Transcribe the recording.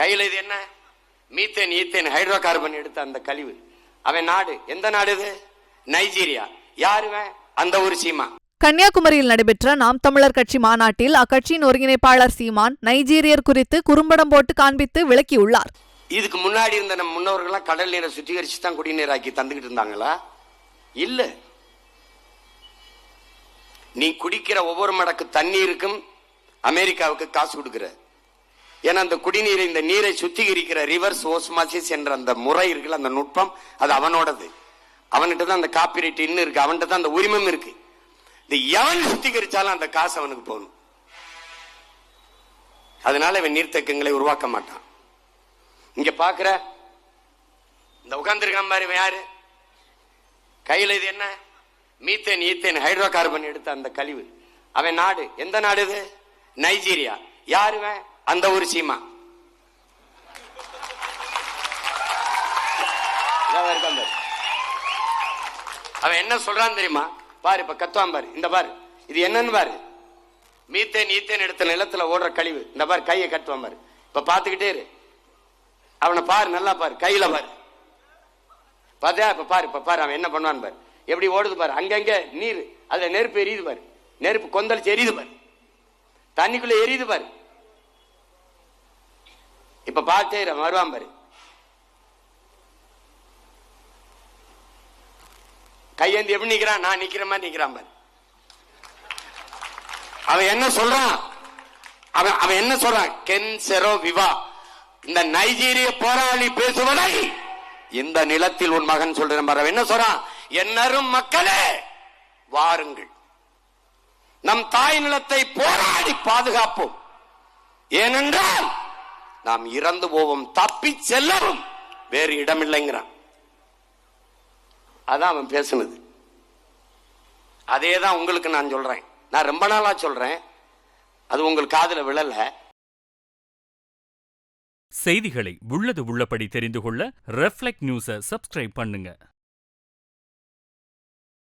கையில இது என்ன? மீத்தேன் ஈத்தேன் ஹைட்ரோ கார்பன் எடுத்த அந்த கழிவு. அவன் நாடு. எந்த நாடு இது? நைஜீரியா. யாருவன் அந்த ஒரு சீமா கன்னியாகுமரியில் நடைபெற்ற நாம் தமிழர் கட்சி மாநாட்டில் அக்கட்சியின் ஒருங்கிணைப்பாளர் சீமான் நைஜீரியர் குறித்து குறும்படம் போட்டு காண்பித்து விளக்கியுள்ளார். இதுக்கு முன்னாடி இருந்த நம்ம முன்னோர்கள்லாம் கடல் நீரை சுத்திகரிச்சு தான் குடிநீராக்கி தந்துகிட்டு இருந்தாங்களா? இல்ல. நீ குடிக்கிற ஒவ்வொரு மடக்கு தண்ணீருக்கும் அமெரிக்காவுக்கு காசு கொடுக்கிற. ஏன்னா அந்த குடிநீரை இந்த நீரை சுத்திகரிக்கிற ரிவர்ஸ் ஓஸ்மாசிஸ் என்ற அந்த முறை இருக்குல்ல அந்த நுட்பம் அது அவனோடது. அவன்கிட்ட தான் அந்த காப்பிரைட் இன்னும் இருக்கு அவன்கிட்ட தான் அந்த உரிமம் இருக்கு. இந்த எவன் சுத்திகரிச்சாலும் அந்த காசு அவனுக்கு போகணும். அதனால இவன் நீர்த்தக்கங்களை உருவாக்க மாட்டான். இங்க பாக்குற இந்த உட்கார்ந்துருக்கான் பாரு இவன் யாரு? கையில இது என்ன? மீத்தேன் ஈத்தேன் ஹைட்ரோ கார்பன் எடுத்த அந்த கழிவு. அவன் நாடு எந்த நாடு இது? நைஜீரியா. யாருவன் அந்த ஊர் சீமா. இருக்கான் அவன் என்ன சொல்றான் தெரியுமா? பாரு இப்ப கத்துவான் பாரு. இந்த பாரு. இது என்னன்னு பாரு. மீத்தேன் ஈத்தேன் எடுத்த நிலத்துல ஓடுற கழிவு. இந்த பாரு கையை கட்டுவான் பாரு. இப்ப பாத்துக்கிட்டே இரு. அவனை பாரு நல்லா பாரு. கையில பாரு. பார்த்தா இப்ப பாரு இப்ப பாரு அவன் என்ன பண்ணுவான் பாரு. எப்படி ஓடுது பாரு. அங்கங்க நீர் அதுல நெருப்பு எரியுது பாரு. நெருப்பு கொந்தளிச்சு எரியுது பாரு. தண்ணிக்குள்ள எரியுது பாரு. இப்ப பார்த்தே வருவான் பாரு. கையேந்தி எப்படி நிக்கிறான்? நான் நிக்கிற மாதிரி நிக்கிறான் பாரு. அவன் என்ன சொல்றான்? அவன் அவன் என்ன சொல்றான்? Ken Saro Wiwa. இந்த நைஜீரிய போராளி பேசுவதை இந்த நிலத்தில் உன் மகன் சொல்றேன் பாரு. என்ன சொல்றான்? என்னரும் மக்களே வாருங்கள். நம் தாய் நிலத்தை போராடி பாதுகாப்போம். ஏனென்றால் நாம் இறந்து போவோம் தப்பி செல்லவும் வேறு இடமில்லைங்கிறான். அதான் அவன் பேசுனது. அதே தான் உங்களுக்கு நான் சொல்றேன். நான் ரொம்ப நாளா சொல்றேன். அது உங்கள் காதில் விழல. செய்திகளை உள்ளது உள்ளபடி தெரிந்து கொள்ள ரெஃப்ளெக்ட் நியூஸை சப்ஸ்கிரைப் பண்ணுங்க.